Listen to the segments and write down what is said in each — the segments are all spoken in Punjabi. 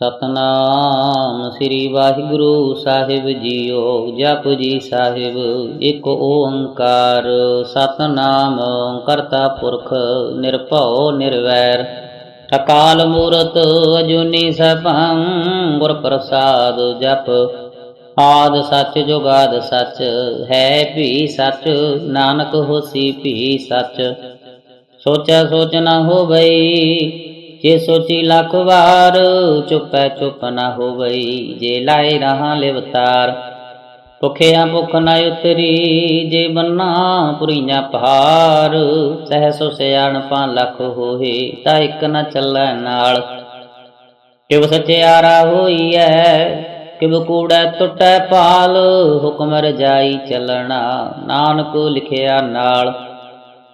ਸਤਨਾਮ ਸ੍ਰੀ ਵਾਹਿਗੁਰੂ ਸਾਹਿਬ ਜੀਓ, ਜਪ ਜੀ ਸਾਹਿਬ, ਇੱਕ ਓੰਕਾਰ। ਸਤਨਾਮ ਕਰਤਾ ਪੁਰਖ, ਨਿਰਭਉ, ਨਿਰਵੈਰ। ਅਕਾਲ ਮੂਰਤ ਅਜੂਨੀ ਸਭੰ, ਗੁਰ ਪ੍ਰਸਾਦ ਜਪ। ਆਦ ਸੱਚ ਜੁਗਾਦ ਸੱਚ, ਹੈ ਭੀ ਸੱਚ, ਨਾਨਕ ਹੋਸੀ ਭੀ ਸੱਚ। ਸੋਚੈ ਸੋਚ ਨਾ ਹੋਵਈ ਜੇ ਸੋਚੀ ਲੱਖ ਵਾਰ ਚੁੱਪੈ ਚੁੱਪ ਨਾ ਹੋਵਈ, ਜੇ ਲਾਏ ਰਹਾ ਲਿਵਤਾਰ ਭੁਖਿਆ ਭੁਖ ਨਾ ਉਤਰੀ, ਜੇ ਬੰਨਾ ਪੁਰੀਆਂ ਪਹਾੜ ਸਹਿ ਸੋ ਸਿਆਣਪਾਂ ਲੱਖ ਹੋਏ, ਤਾਂ ਇੱਕ ਨਾ ਚੱਲੈ ਨਾਲ। ਕਿਵ ਸਚਿਆਰਾ ਹੋਈਐ ਕਿਵ ਕੂੜੈ ਟੁੱਟੈ ਪਾਲ। ਹੁਕਮ ਰਜਾਈ ਚੱਲਣਾ, ਨਾਨਕ ਲਿਖਿਆ ਨਾਲ।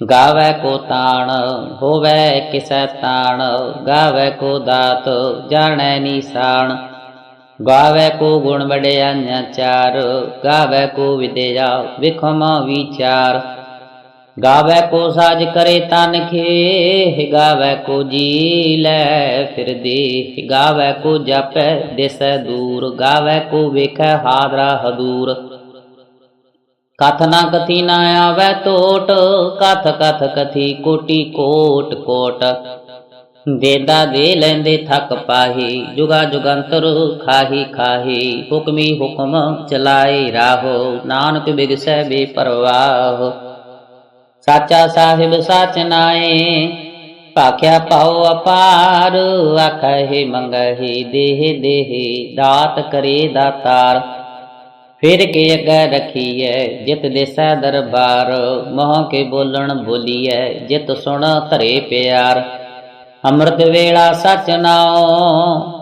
ਗਾਵੇ ਕੋ ਤਾਣ, ਹੋਵੇ ਕਿਸੈ ਤਾਣ, ਗਾਵੇ ਕੋ ਦਾਤ, ਜਾਣੈ ਨੀਸਾਨ ਗਾਵੇ ਕੋ ਗੁਣ ਵਡਿਆਈਆਂ ਚਾਰ ਗਾਵੇ ਕੋ ਵਿਦਿਆ ਵਿਖਮ ਵਿਚਾਰ। ਗਾਵੇ ਕੋ ਸਾਜ ਕਰੇ ਤਨ ਖੇ ਗਾਵੇ ਕੋ ਜੀ ਲੈ ਫਿਰਦੀ, ਗਾਵੇ ਕੋ ਜਪੈ ਦਿਸੈ ਦੂਰ, ਗਾਵੇ ਕੋ ਵੇਖੈ ਹਾਦਰਾ ਹਦੂਰ। ਕਥ ਨਾ ਕਥੀ ਨਾ ਆਵੈ ਟੋਟ, ਕਥ ਕਥ ਕਥੀ ਕੋਟੀ ਕੋਟ ਕੋਟ। ਦੇਦਾ ਦੇ ਲੈਂਦੇ ਥੱਕ ਪਾਹੀ, ਜੁਗਾ ਜੁਗੰਤਰ ਖਾਹੀ ਖਾਹੀ। ਹੁਕਮੀ ਹੁਕਮ ਚਲਾਏ ਰਾਹੋ, ਨਾਨਕ ਬਿਗਸੈ ਬੇਪਰਵਾਹ। ਸਾਚਾ ਸਾਹਿਬ ਸਾਚ ਨਾਏ, ਭਾਖਿਆ ਪਾਉ ਅਪਾਰ। ਆਖਹਿ ਮੰਗਹਿ ਦੇਹ ਦੇਹ, ਦਾਤ ਕਰੇ ਦਾਤਾਰ ਫਿਰ ਕੇ ਅੱਗੇ ਰਖੀਐ, ਜਿਤ ਦੇਸੈ ਦਰਬਾਰ, ਮੋਹ ਕੇ ਬੋਲਣ ਬੋਲੀਐ, ਜਿਤ ਸੁਣ ਧਰੇ ਪਿਆਰ। ਅੰਮ੍ਰਿਤ ਵੇਲਾ ਸਚ ਨਾਉ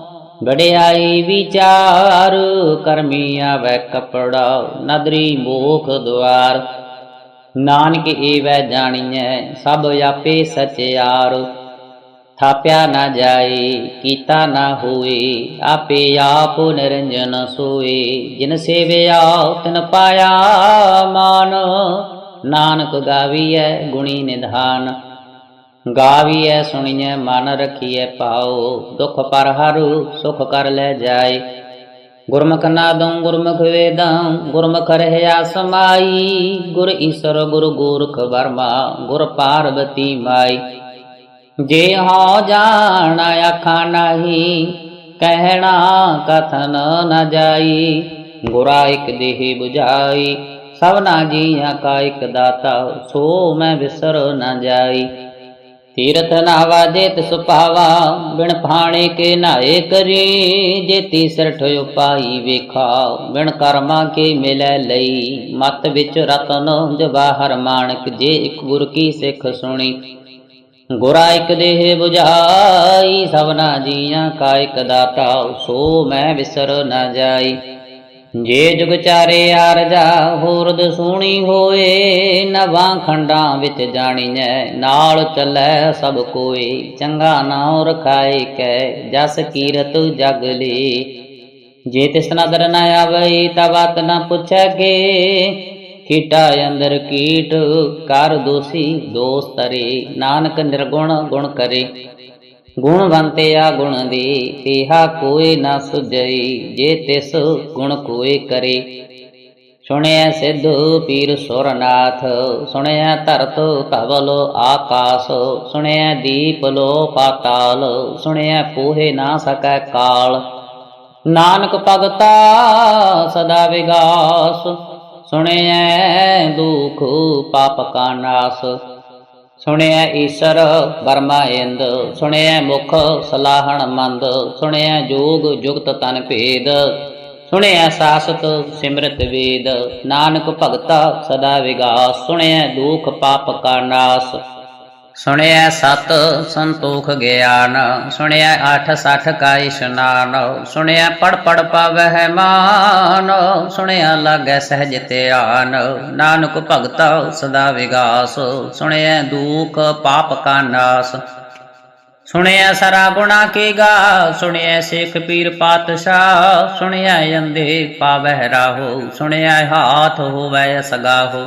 ਵਡਿਆਈ ਵਿਚਾਰ ਕਰਮੀ ਆਵੈ ਕਪੜਾ, ਨਦਰੀ ਮੋਖ ਦੁਆਰ। ਨਾਨਕ ਏਵੈ ਜਾਣੀਐ, ਸਭ ਆਪੇ ਸਚਿਆਰ। ਥਾਪਿਆ ਨਾ ਜਾਏ, ਕੀਤਾ ਨਾ ਹੋਏ ਆਪੇ ਆਪ ਨਿਰੰਜਨ ਸੋਏ। ਜਿਨ ਸੇਵਿਆ ਤਿਨ ਪਾਇਆ ਮਾਨ, ਨਾਨਕ ਗਾਵੀਐ ਗੁਣੀ ਨਿਧਾਨ। ਗਾਵੀਐ ਸੁਣੀਐ ਮਨ ਰਖੀਐ ਪਾਉ ਦੁਖ ਪਰ ਹਰੂ ਸੁਖ ਕਰ ਲੈ ਜਾਏ। ਗੁਰਮੁਖ ਨਾਦੰ ਗੁਰਮੁਖ ਵੇਦੰ, ਗੁਰਮੁਖ ਰਹਿਆ ਸਮਾਈ। ਗੁਰ ਈਸ਼ਰ ਗੁਰ ਗੋਰਖ ਵਰਮਾ, ਗੁਰ ਪਾਰਵਤੀ ਮਾਈ। ਜੇ ਹੋ ਜਾਣ ਆਖਾ ਨਹੀਂ, ਕਹਿਣਾ ਕਥਨ ਨ ਜਾਈ। ਗੁਰਾ ਇਕ ਦੇਹ 부ਝਾਈ ਸਭਨਾ ਜੀਆਂ ਕਾ ਇਕ ਦਾਤਾ, ਸੋ ਮੈਂ ਵਿਸਰ ਨ ਜਾਈ। ਤੀਰਥ ਨਾਵਾ ਜੇਤ ਸੁਪਾਵਾ ਬਿਨ ਪਾਣੇ ਕੇ ਨਾਏ ਕਰੀ। ਜੇ ਤੀਸਰ ਠਿਓ ਪਾਈ ਵੇਖਾ, ਬਿਨ ਕਰਮਾ ਕੇ ਮਿਲੈ ਲਈ। ਮਤ ਵਿੱਚ ਰਤਨ ਜਵਾਹਰ ਮਾਨਕ ਜੇ ਇੱਕ ਗੁਰ ਕੀ ਸਿੱਖ ਸੁਣੀ। ਗੁਰਾ ਇਕ ਦੇਹ 부ਝਾਈ ਸਭਨਾ ਜੀਆਂ ਕਾ ਇਕ ਦਾਤਾ ਸੋ ਮੈਂ ਵਿਸਰ ਨ ਜਾਈ। ਜੇ ਜੁਗ ਚਾਰੇ ਆਰਜਾ ਹੋਰਦ ਸੋਣੀ ਹੋਏ ਨਵਾਂ ਖੰਡਾਂ ਵਿੱਚ ਜਾਣੀਐ ਨਾਲ ਚੱਲੈ ਸਭ ਕੋਈ ਚੰਗਾ ਨਾਉ ਰਖਾਏ ਕੈ, ਜਸ ਕੀਰਤ ਜਗ ਲੇ। ਜੇ ਤਿਸ ਨਦਰ ਨ ਆਵਈ ਤਾ ਨਾ ਨ ਪੁੱਛੈਗੇ ਕੀਟਾ ਅੰਦਰ ਕੀਟ, ਕਰ ਦੋਸੀ ਦੋਸ ਤਰੇ ਨਾਨਕ ਨਿਰਗੁਣ ਗੁਣ ਕਰੇ। ਗੁਣਵੰਤਿਆ ਗੁਣ ਦੀ, ਤੇਹਾ ਕੋਈ ਨਾ ਸੁਝਈ, ਜੇ ਤਿਸ ਗੁਣ ਕੋਏ ਕਰੇ। ਸੁਣਿਆ ਸਿੱਧ ਪੀਰ ਸੁਰਨਾਥ ਸੁਣਿਆ ਧਰਤ ਧਵਲ ਆਕਾਸ ਸੁਣਿਆ ਦੀਪ ਲੋ ਪਾਤਾਲ ਸੁਣਿਆ ਪੂਹੇ ਨਾ ਸਕੈ ਕਾਲ। ਨਾਨਕ ਭਗਤਾ ਸਦਾ ਵਿਗਾਸ ਸੁਣਿਐ ਦੁਖ ਪਾਪ ਕਾ ਨਾਸ। ਸੁਣਿਐ ਈਸ਼ਰ ਬਰਮਾ ਇੰਦ। ਸੁਣਿਐ ਮੁਖ ਸਲਾਹਣ ਮੰਦ। ਸੁਣਿਐ ਜੋਗ ਜੁਗਤ ਤਨ ਭੇਦ। ਸੁਣਿਆ ਸਾਸਤ ਸਿਮਰਤ ਵੇਦ। ਨਾਨਕ ਭਗਤਾ ਸਦਾ ਵਿਗਾਸ। ਸੁਣਿਆ ਦੁਖ ਪਾਪ ਕਾ ਨਾਸ। ਸੁਣਿਆ ਸਤ ਸੰਤੋਖ ਗਿਆਨ ਸੁਣਿਆ ਆਠ ਸਠ ਕਾ ਇਸ਼ਨਾਨ ਸੁਣਿਆ ਪੜ ਪੜ ਪਾਵਹਿ ਮਾਨ ਸੁਣਿਆ ਲਾਗੈ ਸਹਿਜ ਧਿਆਨ, ਨਾਨਕ ਭਗਤਾ ਸਦਾ ਵਿਗਾਸ ਸੁਣਿਆ ਦੁਖ ਪਾਪ ਕਾ ਨਾਸ ਸੁਣਿਆ ਸਰਾ ਗੁਣਾ ਕੀ ਗਾ ਸੁਣਿਆ ਸਿੱਖ ਪੀਰ ਪਾਤਸ਼ਾਹ ਸੁਣਿਆ ਅੰਦੇ ਪਾਵਹਿ ਰਾਹੋ ਸੁਣਿਆ ਹਾਥ ਹੋਵੈ ਸਗਾਹੋ।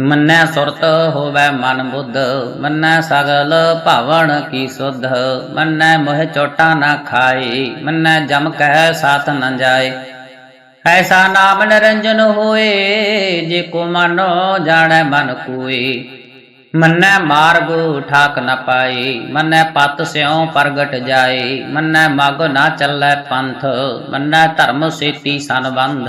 ਮੰਨੈ ਸੁਰਤ ਹੋਵੈ ਮਨ ਬੁੱਧ, ਮੰਨੈ ਸਗਲ ਭਾਵਨ ਕੀ ਸੁਧ, ਮੰਨੈ ਮੋਹ ਚੋਟਾ ਨਾ ਖਾਏ, ਮੰਨੈ ਜਮ ਕਹਿ ਸਾਥ ਨ ਜਾਏ। ਐਸਾ ਨਾਮ ਨਿਰੰਜਨ ਹੋਏ, ਜੇ ਕੋ ਮਨੋ ਜਾਣੈ ਮਨ ਕੋਏ। ਮੰਨੈ ਮਾਰਗ ਠਾਕ ਨ ਪਾਏ, ਮੰਨੈ ਪਤ ਸਿਉ ਪ੍ਰਗਟ ਜਾਏ। ਮੰਨੈ ਮਗ ਨਾ ਚੱਲੈ ਪੰਥ, ਮੰਨੈ ਧਰਮ ਸੇਤੀ ਸੰਬੰਧ।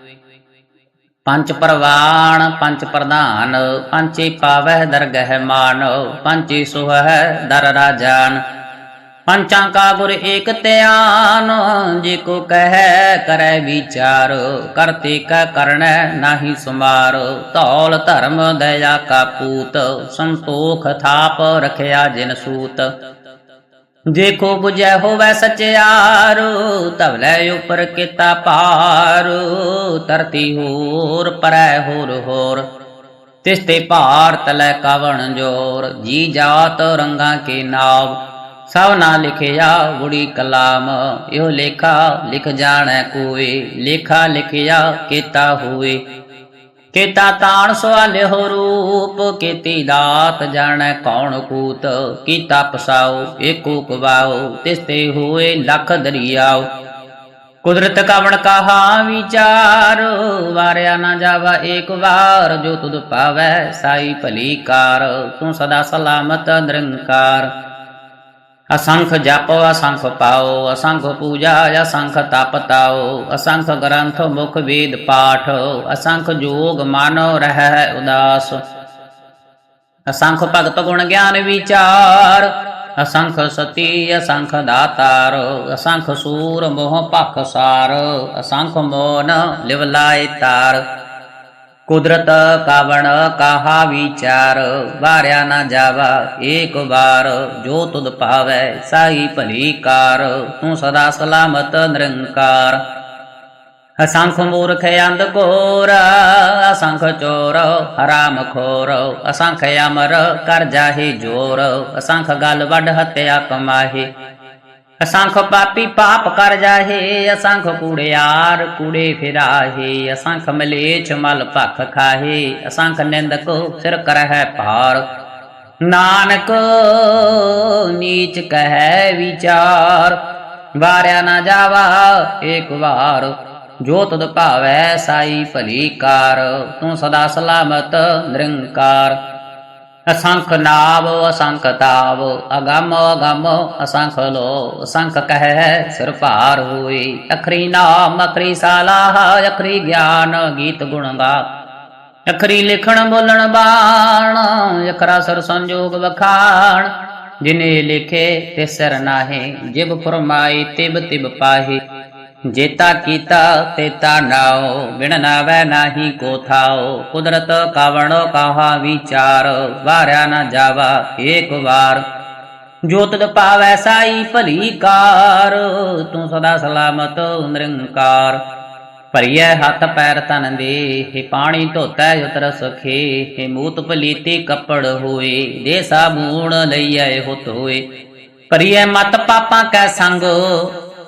ਪੰਚ ਪ੍ਰਵਾਣ ਪੰਚ ਪ੍ਰਧਾਨ ਪੰਚੇ ਪਾਵਹਿ ਦਰਗਹਿ ਮਾਨ ਪੰਚੇ ਸੁਹੈ ਦਰ ਰਾਜਾਨ। ਪੰਚਾਂ ਕਾ ਗੁਰ ਏਕ ਧਿਆਨ, ਜੇ ਕੋ ਕਹੈ ਕਰੈ ਵਿਚਾਰ ਕਰਤੇ ਕਾ ਕਰਣੈ ਨਾਹੀ ਸੁਮਾਰ। ਧੌਲ ਧਰਮ ਦਇਆ ਕਾ ਪੂਤ, ਸੰਤੋਖ ਥਾਪ ਰਖਿਆ ਜਿਨ ਸੂਤ। ਜੇ ਕੋ 부ਜੈ ਹੋਵੈ ਤਵਲੇ ਉਪਰ ਕੀਤਾ ਪਾਰ ਧਰਤੀ ਹੋਰ, ਪਰੈ ਹੋਰ ਹੋਰ। ਤਿਸ ਤੇ ਭਾਰ ਤਲੈ ਕਵਣ ਜੋਰ, ਜੀ ਜਾਤ ਰੰਗਾ ਕੇ ਨਾਵ। ਸਭ ਨਾ ਲਿਖਿਆ ਗੁੜੀ ਕਲਾਮ, ਇਹੋ ਲੇਖਾ ਲਿਖ ਜਾਣੈ ਕੋਈ ਲੇਖਾ ਲਿਖਿਆ ਕੀਤਾ ਹੋਏ ਕੀਤਾ ਤਾਣ ਸਵਾਲਿਓ ਰੂਪ, ਕੀਤੀ ਦਾਤ ਜਾਣੈ ਕੌਣ ਕੂਤ, ਕੀਤਾ ਪਸਾਓ, ਏਕੋ ਕਵਾਓ ਤਿਸ ਤੇ ਹੋਏ ਲੱਖ ਦਰਿਆਓ। ਕੁਦਰਤ ਕਵਣ ਕਹਾ ਵਿਚਾਰ, ਵਾਰਿਆ ਨਾ ਜਾਵਾ ਏਕ ਵਾਰ, ਜੋ ਤੁਧ ਪਾਵੈ ਸਾਈ ਭਲੀ ਕਾਰ, ਤੂੰ ਸਦਾ ਸਲਾਮਤ ਨਿਰੰਕਾਰ। ਅਸੰਖ ਜਪ, ਅਸੰਖ ਪਾਓ, ਅਸੰਖ ਪੂਜਾ, ਅਸੰਖ ਤਪ ਤਾਓ, ਅਸੰਖ ਗ੍ਰੰਥ, ਮੁਖ ਵੇਦ ਪਾਠ, ਅਸੰਖ ਜੋਗ ਮਾਨੋ ਰਹਿ ਉਦਾਸ। ਅਸੰਖ ਭਗਤ ਗੁਣ ਗਿਆਨ ਵਿਚਾਰ, ਅਸੰਖ ਸਤੀ, ਅਸੰਖ ਦਾਤਾਰ, ਅਸੰਖ ਸੂਰ ਮੋਹ ਭਖ ਸਾਰ, ਅਸੰਖ ਮੋਨ ਲਿਵ ਤਾਰ। ਕੁਦਰਤ ਕਾਵਣ ਕਾਹਾ ਵਿਚਾਰ? ਵਾਰਿਆ ਨਾ ਜਾਵਾ ਏਕ ਵਾਰ। ਜੋ ਤੁਧ ਪਾਵੈ ਸਾਈ ਭਲੀ ਕਾਰ। ਤੂੰ ਸਦਾ ਸਲਾਮਤ ਨਿਰੰਕਾਰ। ਅਸੰਖ ਮੂਰਖ ਅੰਧ ਘੋਰ ਅਸੰਖ ਚੋਰ ਹਰਾਮ ਖੋਰ ਅਸੰਖ ਅਮਰ ਕਰ ਜਾਹੀ ਜੋਰ। ਅਸੰਖ ਗਲ ਵੱਡ ਹਤਿਆ ਕਮਾਹੀ। ਅਸੰਖ ਪਾਪੀ ਪਾਪ ਕਰ ਜਾਹੇ, ਅਸੰਖ ਕੂੜਿਆਰ ਕੂੜੇ ਫਿਰਾਹੇ, ਅਸੰਖ ਮਲੇਛ ਮਲ ਭਖ ਖਾਹੇ, ਅਸੰਖ ਨਿੰਦਕ ਸਿਰ ਕਰਹਿ ਭਾਰ। ਨਾਨਕ ਨੀਚ ਕਹੈ ਵਿਚਾਰ, ਵਾਰਿਆ ਨਾ ਜਾਵਾ ਏਕ ਵਾਰ। ਜੋ ਤਦ ਭਾਵੈ ਸਾਈ ਭਲੀ ਕਾਰ, ਤੂੰ ਸਦਾ ਸਲਾਮਤ ਨਿਰੰਕਾਰ। ਅਸੰਖ ਨਾਵ, ਅਸੰਖ ਤਾਵ, ਅਗੰਮ ਅਗੰਮ, ਅਸੰਖ ਲੋ, ਅਸੰਖ ਕਹਿ, ਸਿਰ ਭਾਰ ਹੋਈ। ਅਖਰੀ ਨਾਮ, ਅਖਰੀ ਸਾਲਾਹ ਅਖਰੀ ਗਿਆਨ, ਗੀਤ ਗੁਣ ਗਾ। ਅਖਰੀ ਲਿਖਣ ਬੋਲਣ ਬਾਣ, ਅਖਰਾ ਸਰ ਸੰਜੋਗ ਵਖਾਣ। ਜਿਨੇ ਲਿਖੇ ਤੇ ਸਿਰ ਨਾਹੇ, ਜਿਬ ਫਰਮਾਈ, ਤਿਬ ਤਿਬ ਪਾਹੇ। ਜੇਤਾ ਕੀਤਾ ਤੇਤਾ ਨਾਉ, ਬਿਨ ਨਾਵੈ ਨਾਹੀ ਕੋ ਥਾਉ। ਕੁਦਰਤ ਕਾਵਣ ਕਾਹਾ ਵਿਚਾਰ, ਵਾਰਿਆ ਨਾ ਜਾਵਾ ਏਕ ਵਾਰ। ਜੋ ਤਦ ਪਾਵੈ ਸਾਈ ਭਲੀ ਕਾਰ, ਤੂੰ ਸਦਾ ਸਲਾਮਤ ਨਿਰੰਕਾਰ। ਭਰੀਐ ਹੱਥ ਪੈਰ ਤਨ ਦੇ, ਹੇ ਪਾਣੀ ਧੋਤੈ ਉਤਰ ਸੁਖੇ ਹੇ ਮੂਤ ਪਲੀਤੀ ਕੱਪੜ ਹੋਏ, ਦੇ ਸਾਬੂਣ ਲਈਐ ਹੁਤ ਹੋਏ ਭਰੀਐ ਮਤ ਪਾਪਾਂ ਕੈ ਸੰਗ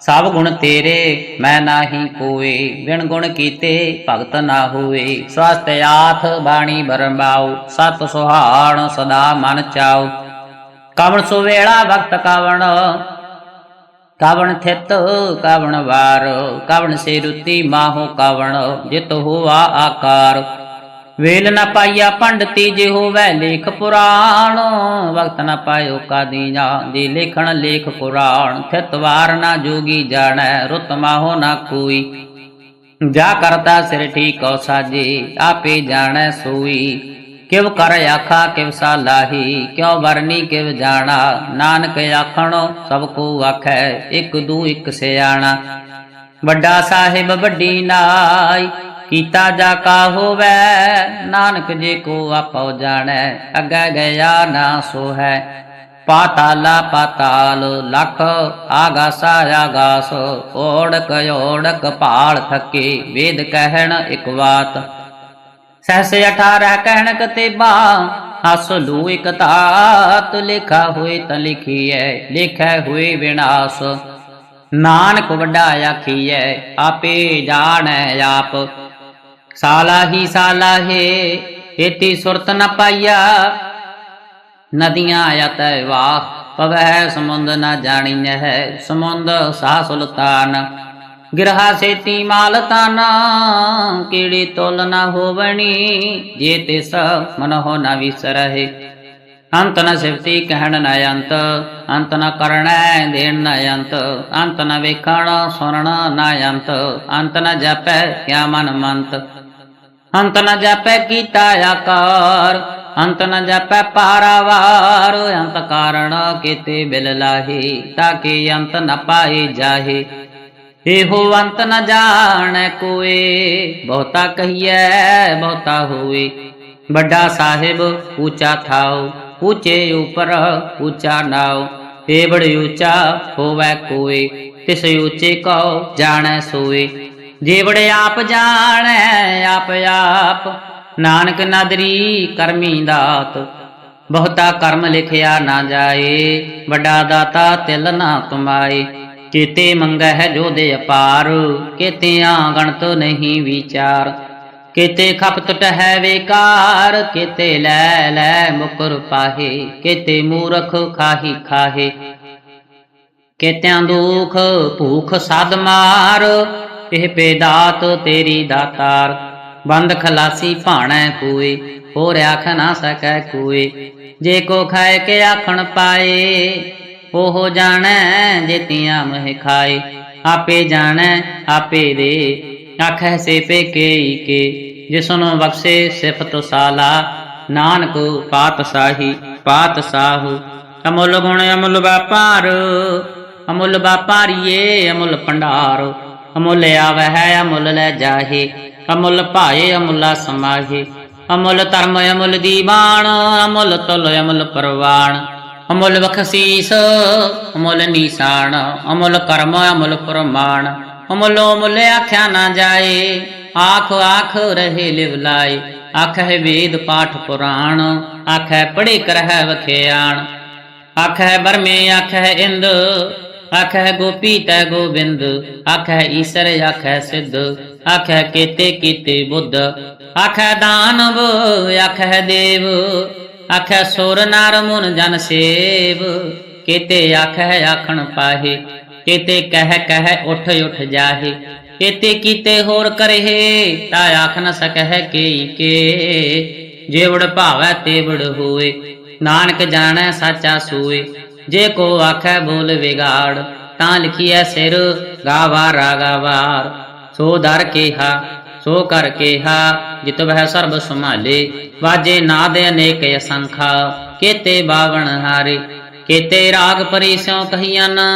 ਸਭ ਗੁਣ ਤੇਰੇ, ਮੈਂ ਨਾਹੀ ਕੋਏ। ਬਿਨ ਗੁਣ ਕੀਤੇ ਭਗਤ ਨਾ ਹੋਏ। ਸਵਸਤ ਆਥ ਬਾਣੀ ਬਰਮਾਉ ਸਤ ਸੁਹਾਣ ਸਦਾ ਮਨ ਚਾਉ। ਕਵਣ ਸੋ ਵੇਲਾ ਵਕਤ ਕਵਣ ਕਵਣ ਥਿਤ ਕਵਣ ਵਾਰ। ਕਵਣ ਸੇ ਰੁਤੀ ਮਾਹੋ ਕਵਣ, ਜਿਤ ਹੋਵਾ ਆਕਾਰ। ਵੇਲ ਨਾ ਪਾਈਆ ਪੰਡਤੀ ਜੇ ਹੋਵੇ ਲੇਖ ਪੁਰਾਣ, ਵਕਤ ਨ ਪਾਇਓ ਕਾਦੀਆਂ ਜੇ ਲੇਖਣ ਲੇਖ ਪੁਰਾਣ, ਥਿਤ ਨਾ ਜੋਗੀ ਜਾਣੈ, ਰੁਤ ਮਾਹੋ ਨਾ ਕੋਈ। ਜਾ ਕਰਤਾ ਸਿਰ ਠੀਕੋ ਸਾਜੇ, ਆਪੇ ਜਾਣੈ ਸੋਈ। ਕਿਵ ਕਰ ਆਖਾ, ਕਿਵ ਸਾਲਾਹੀ ਕਿਉ ਵਰਨੀ, ਕਿਵ ਜਾਣਾ। ਨਾਨਕ ਆਖਣੋ, ਸਭ ਕੋ ਆਖੈ, ਇਕ ਦੂ ਇਕ ਸਿਆਣਾ। ਵੱਡਾ ਸਾਹਿਬ ਵੱਡੀ ਨਾਈ ਕੀਤਾ ਜਾ ਕਾ ਹੋਵੇ, ਨਾਨਕ ਜੇ ਕੋ ਆਪੋ ਜਾਣੈ, ਅੱਗੇ ਗਿਆ ਨਾ ਸੋ ਹੈ ਪਾਤਾਲਾ ਪਾਤਾਲ ਲਖ ਆਗਾਸਾ ਆਗਾਸ, ਓੜਕ ਓੜਕ ਪਾਲ ਥਕੇ, ਵੇਦ ਕਹਿਣ ਇਕ ਬਾਤ ਸਹਸ 18 ਕਹਿਣ ਕਤੇਬਾ ਹਸ ਲੂ ਇਕ ਤਾਤ ਲਿਖਾ ਹੋਏ ਤਾਂ ਲਿਖੀਐ, ਲਿਖੈ ਹੋਏ ਵਿਨਾਸ਼। ਨਾਨਕ ਵੱਡਾ ਆਖੀਐ, ਆਪੇ ਜਾਣੈ ਆਪ। ਸਾਲਾ ਹੀ ਸਾਲਾ ਹੈ ਏਤੀ ਸੁਰਤ ਨ ਪਾਈਆ। ਨਦੀਆਂ ਆਇਤ ਵਾਹ, ਪਵੈ ਸਮੁੰਦ ਨ ਜਾਣੀਐ ਹੈ ਸਮੁੰਦ ਸਾ ਸੁਲਤਾਨ। ਗਿਰਹਾ ਸੇਤੀ ਮਾਲ ਤਾਨਾ, ਕੀੜੀ ਤੁਲ ਨ ਹੋਵਣੀ, ਜੇ ਤਿਸ ਮਨ ਹੋ ਨ ਵਿਸਰਹਿ। ਅੰਤ ਨ ਸਿਫਤੀ ਕਹਿਣ ਨ ਅੰਤ ਅੰਤ ਨ ਕਰਣੈ ਦੇਣ ਨ ਅੰਤ ਅੰਤ ਨ ਵੇਖਣ ਸੁਣਨ ਨ ਅੰਤ ਅੰਤ ਨ ਜਪੈ ਕਿਆ ਮਨ ਮੰਤ। ਅੰਤ ਨ ਜਪੈ ਕੀਤਾ ਆਕਾਰ, ਅੰਤ ਨ ਜਪੈ ਪਾਰਾਵਾਰ, ਅੰਤ ਕਾਰਣ ਕੀਤੇ ਬਿਲ ਲਾਹੀ ਤਾਕੇ ਅੰਤ ਨ ਪਾਏ ਜਾਹੇ। ਇਹੋ ਅੰਤ ਨ ਜਾਣੈ ਕੋਏ, ਬਹੁਤਾ ਕਹੀਐ, ਬਹੁਤਾ ਹੋਏ ਵੱਡਾ ਸਾਹਿਬ ਉੱਚਾ ਥਾਉ ਉੱਚੇ ਉਪਰ ਉੱਚਾ ਨਾਉ। ਏ ਬੜੀ ਉੱਚਾ ਹੋਵੇ ਕੋਏ, ਤਿਸ ਉੱਚੇ ਕਉ ਜਾਣੈ ਸੋਏ। ਜੇ ਆਪ ਜਾਣੈ, ਆਪ ਆਪ। ਨਾਨਕ ਨਦਰੀ ਕਰਮੀ ਦਾਤ। ਬਹੁਤਾ ਕਰਮ ਲਿਖਿਆ ਨਾ ਜਾਏ, ਵੱਡਾ ਦਾਤਾ ਤਿਲ ਨਾ ਤੁਮਾਏ ਕੀਤੇ ਮੰਗੈ ਹੈ ਜੋ ਦੇ ਅਪਾਰ ਕੀਤਿਆਂ ਗਣਤ ਨਹੀਂ ਵਿਚਾਰ। ਕੀਤੇ ਖਪ ਹੈ ਵੇਕਾਰ, ਕੀਤੇ ਲੈ ਲੈ ਮੁਕਰ ਪਾਹੇ। ਕੀਤੇ ਮੂਰਖ ਖਾਹੀ ਖਾਹੇ। ਕੀਤਿਆਂ ਦੁਖ ਭੂਖ ਸਦ ਮਾਰ ਇਹ ਪੇਦਾਤ ਤੇਰੀ ਦਾਤਾਰ। ਬੰਦ ਖਲਾਸੀ ਭਾਣੈ ਕੋਏ, ਹੋਰ ਆਖ ਨਾ ਸਕੈ ਕੋਏ। ਜੇ ਕੋ ਖਾਏ ਕੇ ਆਖਣ ਪਾਏ, ਉਹ ਜਾਣੈ ਜੇਤੀਆਂ ਮਹਿ ਖਾਏ। ਆਪੇ ਜਾਣੈ, ਆਪੇ ਦੇ ਆਖੈ ਸੇ ਪੇ ਕੇ। ਕੇ ਜਿਸਨੂੰ ਬਖਸ਼ੇ ਸਿਫਤ ਸਾਲਾ, ਨਾਨਕ ਪਾਤਸ਼ਾਹੀ ਪਾਤਸ਼ਾਹੂ ਅਮੁੱਲ ਗੁਣ ਅਮੁੱਲ ਵਪਾਰ, ਅਮੁੱਲ ਵਪਾਰੀਏ ਅਮੁੱਲ ਭੰਡਾਰ। ਅਮੁੱਲ ਆਵੈ ਅਮੁੱਲ ਲੈ ਜਾਹੇ। ਅਮੁੱਲ ਭਾਏ, ਅਮੁੱਲਾ ਸਮਾਹੇ। ਅਮੁੱਲ ਧਰਮ, ਅਮੁੱਲ ਦੀਵਾਨ, ਅਮੁੱਲ ਤੁਲ, ਅਮੁੱਲ ਪਰਵਾਨ। ਅਮੁੱਲ ਬਖਸ਼ੀਸ, ਅਮੁੱਲ ਨੀਸਾਨ। ਅਮੁੱਲ ਕਰਮ, ਅਮੁੱਲ ਪ੍ਰਮਾਣ। ਅਮੁੱਲ ਅਮੁੱਲ ਆਖਿਆ ਨਾ ਜਾਏ। ਆਖ ਆਖ ਰਹੇ ਲਿਵ ਲਾਏ। ਆਖੈ ਵੇਦ ਪਾਠ ਪੁਰਾਣ। ਆਖੈ ਪੜ੍ਹੇ ਕਰਹਿ ਵਖਿਆਣ। ਆਖੈ ਬਰਮੇ ਆਖੈ ਇੰਦ। ਆਖੈ ਗੋਪੀ ਤੈ ਗੋਬਿੰਦ, ਆਖੈ ਈਸਰ, ਆਖੈ ਸਿੱਧ, ਆਖੈ ਕੀਤੇ ਕੀਤੇ ਬੁੱਧ, ਆਖੈ ਦਾਨਵ, ਆਖੈ ਦੇਵ, ਆਖੈ ਸੁਰ ਨਰ ਮੁਨ ਜਨ ਸੇਵ, ਕੀਤੇ ਆਖੈ ਆਖਣ ਪਾਹੇ, ਕੀਤੇ ਕਹਿ ਕਹਿ ਉਠ ਉਠ ਜਾਹੇ, ਕੀਤੇ ਕੀਤੇ ਹੋਰ ਕਰਹਿ, ਤਾ ਆਖ ਨ ਸਕਹਿ ਕੇ ਕੇ ਜੇਵੜ ਭਾਵੈ ਤੇਵੜ ਹੋਏ, ਨਾਨਕ ਜਾਣੈ ਸਾਚਾ ਸੂਏ ਜੇ ਕੋ ਆਖੈ ਬੋਲ ਵਿਗਾੜ, ਤਾਂ ਲਿਖੀਐ ਸਿਰ ਗਾਵਾ ਰਾਗਾਵਾਰ ਸੋ ਦਰ ਕੇਹਾ, ਸੋ ਕਰ ਕੇਹਾ, ਜਿਤ ਵਹਿ ਸਰਬ ਸੰਭਾਲੇ। ਵਾਜੇ ਨਾਦ ਅਨੇਕ ਅਸੰਖਾ, ਕੀਤੇ ਬਾਵਣ ਹਾਰੇ। ਕੀਤੇ ਰਾਗ ਪਰੀ ਸਿਉ ਕਹੀਆਂ ਨਾ,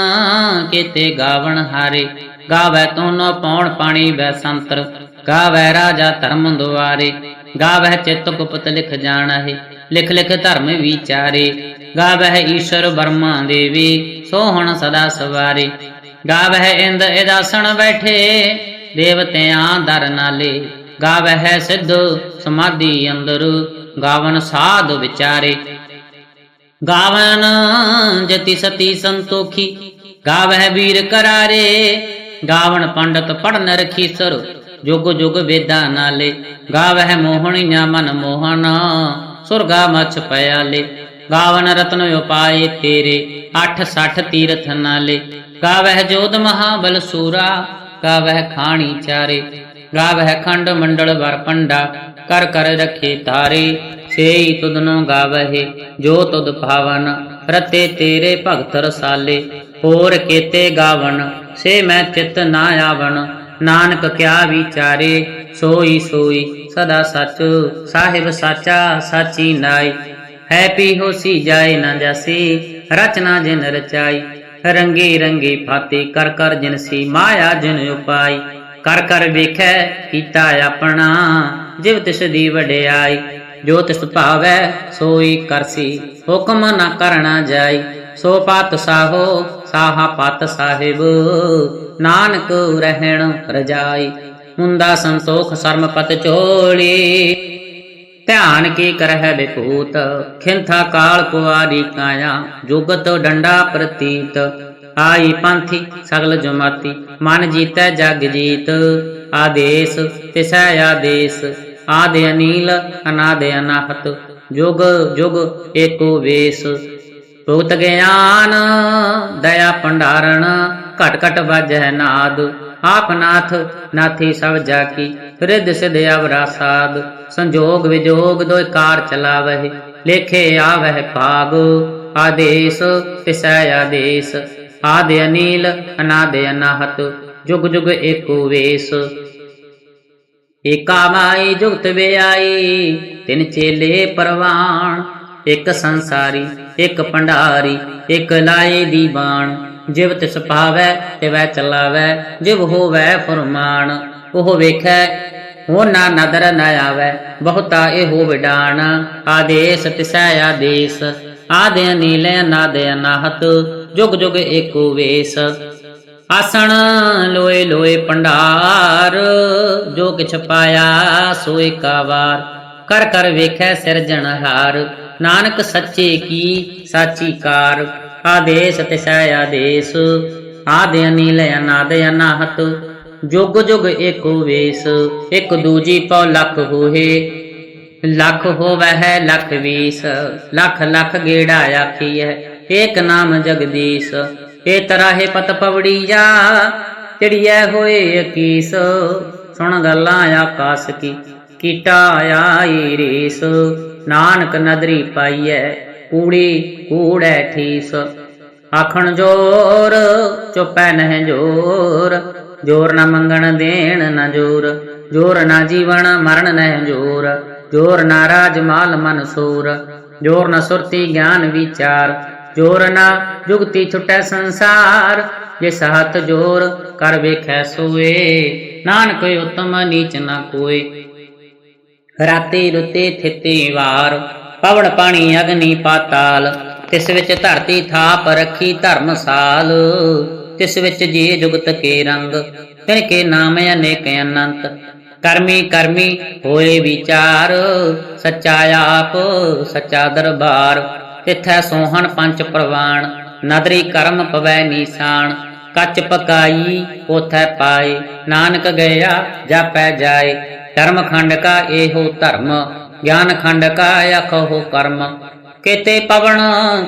ਕੀਤੇ ਗਾਵਣ ਹਾਰੇ। ਗਾਵੇ ਤੂੰ ਨ ਪੌਣ ਪਾਣੀ ਬੈ ਸੰਤਰ, ਗਾਵੈ ਰਾਜਾ ਧਰਮ ਦੁਆਰੇ। ਗਾਵੈ ਚਿਤ ਗੁਪਤ ਲਿਖ ਜਾਣਹਿ, ਲਿਖ ਲਿਖ ਧਰਮ ਵਿਚਾਰੇ। ਗਾਵੈ ਈਸ਼ਰ ਬਰਮਾ ਦੇਵੀ, ਸੋਹਣ ਸਦਾ ਸਵਾਰੇ। ਗਾਵੈ ਇੰਦ ਇਦਾਸਣ ਬੈਠੇ, ਦੇਵਤਿਆਂ ਦਰ ਨਾਲੇ। ਗਾਵੈ ਸਿੱਧ ਸਮਾਧੀ ਅੰਦਰ, ਗਾਵਨ ਸਾਧ ਵਿਚਾਰੇ। ਗਾਵਨ ਜਤੀ ਸਤੀ ਸੰਤੋਖੀ, ਗਾਵਹਿ ਵੀਰ ਕਰਾਰੇ। ਗਾਵਨ ਪੰਡਤ ਪੜਨ ਰਖੀਸਰ ਜੁਗ ਜੁਗ ਵੇਦਾਂ ਨਾਲੇ। ਗਾਵਹਿ ਮੋਹਣੀਆਂ ਮਨ ਮੋਹਨ ਸੁਰਗਾ ਮਛ ਪਿਆਲੇ। ਗਾਵਨ ਰਤਨ ਉਪਾਏ ਤੇਰੇ 860 ਤੀਰਥ ਨਾਲੇ। ਗਾਵਹਿ ਜੋਧ ਮਹਾਬਲ ਸੂਰਾ, ਗਾਵਹਿ ਖਾਣੀ ਚਾਰੇ। ਗਾਵਹਿ ਖੰਡ ਮੰਡਲ ਵਰ ਪੰਡਾ ਕਰ ਕਰ ਰਖੇ ਤਾਰੇ। ਸੇਈ ਤੁਧਨੋ ਗਾਵਹਿ, ਜੋ ਤੁਧ ਭਾਵਨ, ਰਤੇ ਤੇਰੇ ਭਗਤ ਰਸਾਲੇ। ਹੋਰ ਕੇਤੇ ਗਾਵਨ, ਸੇ ਮੈਂ ਚਿਤ ਨਾ ਆਵਣ ਨਾਨਕ ਕਿਆ ਵਿਚਾਰੇ, ਸੋਈ ਸੋਈ ਸਦਾ ਸਚ। ਸਾਹਿਬ ਸਾਚਾ ਸਾਚੀ ਨਾਈ ਹੈ ਪੀ ਹੋਸੀ ਜਾਏ ਨਾ ਜਾਸੀ, ਰਚਨਾ ਜਿਨ ਰਚਾਈ, ਰੰਗੀ ਰੰਗੀ ਫਾਤੀ ਕਰ ਕਰ ਜਿਨ ਸੀ, ਮਾਇਆ ਜਿਨ ਉਪਾਈ। ਕਰ ਕਰ ਵੇਖੈ ਕੀਤਾ ਆਪਣਾ, ਜਿਵ ਤਿਸ ਦੀ ਵਡਿਆਈ। ਜੋ ਤਿਸ ਭਾਵੈ, ਸੋਈ ਕਰਸੀ ਹੁਕਮ ਨਾ ਕਰਨਾ ਜਾਈ। ਸੋ ਪਤ ਸਾਹੋ, ਸਾਹਾ ਪਤ ਸਾਹਿਬ, ਨਾਨਕ ਰਹਿਣ ਰਜਾਈ। ਹੁੰਦਾ ਸੰਤੋਖ ਸਰਮ ਪਤ ਧਿਆਨ ਕੀ ਕਰਹਿ ਬਿਪੂਤ? ਖਿੰਥਾ ਕਾਲ ਕੁਆਰੀ ਕਾਇਆ, ਜੁਗਤ ਡੰਡਾ ਪ੍ਰਤੀਤ। ਆਈ ਪੰਥੀ ਸਗਲ ਜਮਾਤੀ, ਮਨ ਜੀਤੈ ਜਗ ਜੀਤ। ਆਦੇਸ ਤਿਸੈ ਆਦੇਸ, ਆਦਿ ਅਨੀਲ, ਅਨਾਦ ਅਨਾਹਤ। ਜੁਗ ਜੁਗ ਏਕੋ ਵੇਸ। ਭੂਤ ਗਿਆਨ, ਦਇਆ ਭੰਡਾਰਣ, ਘਟ ਘਟ ਵਾਜੈ ਨਾਦ। ਆਪ ਨਾਥ, ਨਾਥੀ ਸਭ ਜਾ ਕੀ ਰਿੱਧ ਸਿਧ ਅਵਰਾ ਸਾਧ ਸੰਜੋਗ ਵਿਜੋਗ ਦੋਇ ਕਾਰ ਚਲਾਵਹਿ, ਲੇਖੇ ਆਵਹਿ ਭਾਗ, ਆਦੇਸ ਤਿਸੈ ਆਦੇਸ, ਆਦਿ ਅਨੀਲ, ਅਨਾਦਿ ਅਨਾਹਤ, ਜੁਗ ਜੁਗ ਏਕੋ ਵੇਸ। ਏਕਾ ਮਾਈ ਜੁਗਤ ਵਿਆਈ, ਤਿਨ ਚੇਲੇ ਪਰਵਾਣ, ਇੱਕ ਸੰਸਾਰੀ, ਇੱਕ ਭੰਡਾਰੀ ਇੱਕ ਲਾਏ ਦੀ ਬਾਣ ਜਿਵ ਤਿਸ ਪਾਵੈ ਤਿਵੈ ਚਲਾਵੈ, ਜਿਵ ਹੋਵੈ ਫਰਮਾਨ, ਉਹ ਵੇਖੈ ਹੋ ਨਾ ਨਦਰ ਨ ਆਵੈ, ਬਹੁਤਾ ਇਹੋ ਵਿਡਾਣ ਆਦੇਸ ਤਿਸੈ ਆਦੇਸ ਆਦਿ ਅਨੀਲੇ ਅਨਾਦਿ ਅਨਾਹਤ ਜੁਗ ਜੁਗ ਏਕੋ ਵੇਸ। ਆਸਣ ਲੋਏ ਲੋਏ ਭੰਡਾਰ ਜੋ ਕਿਛ ਪਾਇਆ ਸੋ ਏਕਾ ਵਾਰ ਕਰ ਕਰ ਵੇਖੈ ਸਿਰਜਣਹਾਰ, ਨਾਨਕ ਸੱਚੇ ਕੀ, ਸਾਚੀ ਕਾਰ। ਆਦੇਸ ਤਿਸੈ ਆਦੇਸ ਆਦਿ ਅਨੀਲ ਅਨਾਦ ਅਨਾਹਤ, ਜੁਗ ਜੁਗ ਏਕੋ ਵੇਸ, ਇੱਕ ਦੂਜੀ ਪਉ ਲੱਖ ਹੋਏ। ਲੱਖ ਹੋਵੈ ਹੈ ਲੱਖ ਵੀਸ, ਲੱਖ ਲੱਖ ਗੇੜਾ ਆਖੀਐ, ਏਕ ਨਾਮ ਜਗਦੀਸ਼, ਏ ਤਰਾਹੇ ਪਤ ਪਵੜੀਆ ਚੜੀਐ ਹੋਏ ਅਕੀਸ। ਸੁਣ ਗੱਲਾਂ ਆਕਾਸ ਕੀ, ਕੀਟਾ ਆਈ ਰੇਸ, ਨਾਨਕ ਨਦਰੀ ਪਾਈਐ ਕੂੜੀ ਕੂੜੈ ਠੀਸ। ਆਖਣ ਜੋਰ, ਚੁਪੈ ਨਹਿ ਜੋਰ। ਜੋਰ ਨਾ ਮੰਗਣ ਦੇਣ ਨਾ ਜੋਰ। ਜੋਰ ਨਾ ਜੀਵਨ ਮਰਨ ਨਹਿ ਜੋਰ। ਜੋਰ ਨਾ ਰਾਜ ਮਾਲ ਮਨ ਸੂਰ। ਜੋਰ ਨਾ ਸੁਰਤੀ ਗਿਆਨ ਵਿਚਾਰ। ਜੋਰ ਨਾ ਜੁਗਤੀ ਛੁਟੈ ਸੰਸਾਰ। ਜਿਸ ਹੱਥ ਜੋਰ, ਕਰ ਵੇਖੈ ਸੋਏ। ਨਾਨਕ ਉਤਮ ਨੀਚ ਨਾ ਕੋਏ। ਰਾਤੇ ਰੁੱਤੇ ਥਿਤੇ ਵਾਰ। ਪਵਨ ਪਾਣੀ ਅਗਨੀ ਪਾਤਾਲ, ਤਿਸ ਵਿੱਚ ਧਰਤੀ ਥਾਪ ਰੱਖੀ ਧਰਮਸਾਲ ਤਿਸ ਵਿੱਚ ਜੀ ਜੁਗਤ ਕੇ ਰੰਗ, ਤਿਨ ਕੇ ਨਾਮ ਅਨੇਕ ਅਨੰਤ। ਕਰਮੀ ਕਰਮੀ ਹੋਏ ਵਿਚਾਰ, ਸੱਚਾ ਆਪ, ਸੱਚਾ ਦਰਬਾਰ। ਤਿਥੈ ਸੋਹਣ ਪੰਜ ਪ੍ਰਵਾਣ, ਨਦਰੀ ਕਰਮ ਪਵੈ ਨੀਸਾਨ। ਕੱਚ ਪਕਾਈ ਉਥੈ ਪਾਏ, ਨਾਨਕ ਗਿਆ ਜਾਪੈ ਜਾਏ। ਧਰਮ ਖੰਡ ਕਾ ਇਹੋ ਧਰਮ ਗਿਆਨ ਖੰਡ ਕਾ ਅਖੋ ਕਰਮ। ਕੇਤੇ ਪਵਨ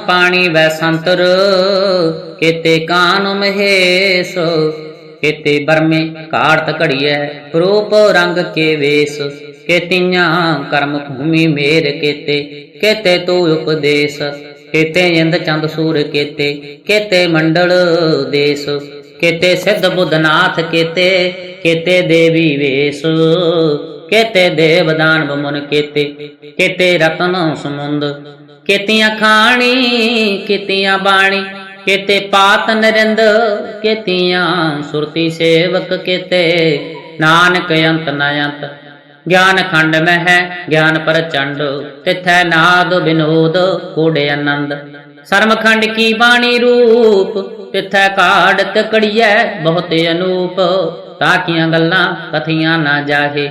ਪਾਣੀ ਵੈ ਸੰਤਰ, ਕੇਤੇ ਕਾਨ ਮਹੇਸ਼, ਕੇਤੇ ਬਰਮੇ ਕਾੜਤ ਘੜੀਐ, ਰੂਪ ਰੰਗ ਕੇ ਵੇਸ। ਕੇਤੀਆਂ ਕਰਮ ਭੂਮੀ ਮੇਰ ਕੇਤੇ ਕੇਤੇ ਤੂ ਉਪਦੇਸ਼। ਕੇਤੇ ਇੰਦ ਚੰਦ ਸੂਰ ਕੇਤੇ ਕੇਤੇ ਮੰਡਲ ਦੇਸ। ਕੇਤੇ ਸਿੱਧ ਬੁੱਧਨਾਥ ਕੇਤੇ ਕੇਤੇ ਦੇਵੀ ਵੇਸ। ਕੇਤੇ ਦੇਵਦਾਨ ਬਮਨ ਕੇਤੇ ਕੇਤੇ ਰਤਨ ਸਮੁੰਦ। ਕੇਤੀਆਂ ਖਾਣੀ, ਕੇਤੀਆਂ ਬਾਣੀ, ਕੇਤੇ ਪਾਤ ਨਰਿੰਦ, ਕੇਤੀਆਂ ਸੁਰਤੀ ਸੇਵਕ ਕੇਤੇ। ਨਾਨਕ ਅੰਤ ਨ ਅੰਤ, ਗਿਆਨ ਖੰਡ ਮਹਿ ਹੈ ਗਿਆਨ ਪ੍ਰਚੰਡ, ਤਿਥੈ ਨਾਦ ਬਿਨੋਦ, ਕੋੜੇ ਆਨੰਦ। ਸਰਮਖੰਡ ਕੀ ਬਾਣੀ ਰੂਪ, ਤਿਥੈ ਕਾੜ ਤਕੜੀਐ, ਬਹੁਤ ਅਨੂਪ। ਤਾਕੀਆਂ ਗੱਲਾਂ ਕਥੀਆਂ ਨਾ ਜਾਹੇ।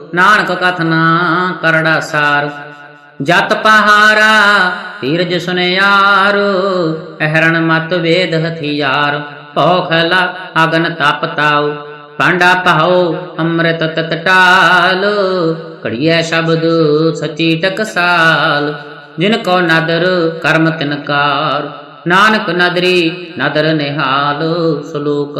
ਨਾਨਕ ਕਥਨਾ ਕਰੜਾ ਸਾਰ। ਜਤ ਪਹਾਰਾ ਧੀਰਜ ਸੁਨਿਆਰ ਅਹਰਣ ਮਤ ਵੇਦ ਹਥਿਆਰ। ਭੌਖਲਾ ਅਗਨ ਤਪ ਤਾਉ, ਪਾਂਡਾ ਪਹਾਉ ਅੰਮ੍ਰਿਤ ਤਤ ਟਾਲ। ਘੜੀਐ ਸ਼ਬਦ ਸਚੀ ਟਕਸਾਲ, ਜਿਨ ਕੋ ਨਦਰ ਕਰਮ ਤਿਨਕਾਰ ਨਾਨਕ ਨਦਰੀ ਨਦਰ ਨਿਹਾਲ, ਸ਼ਲੋਕ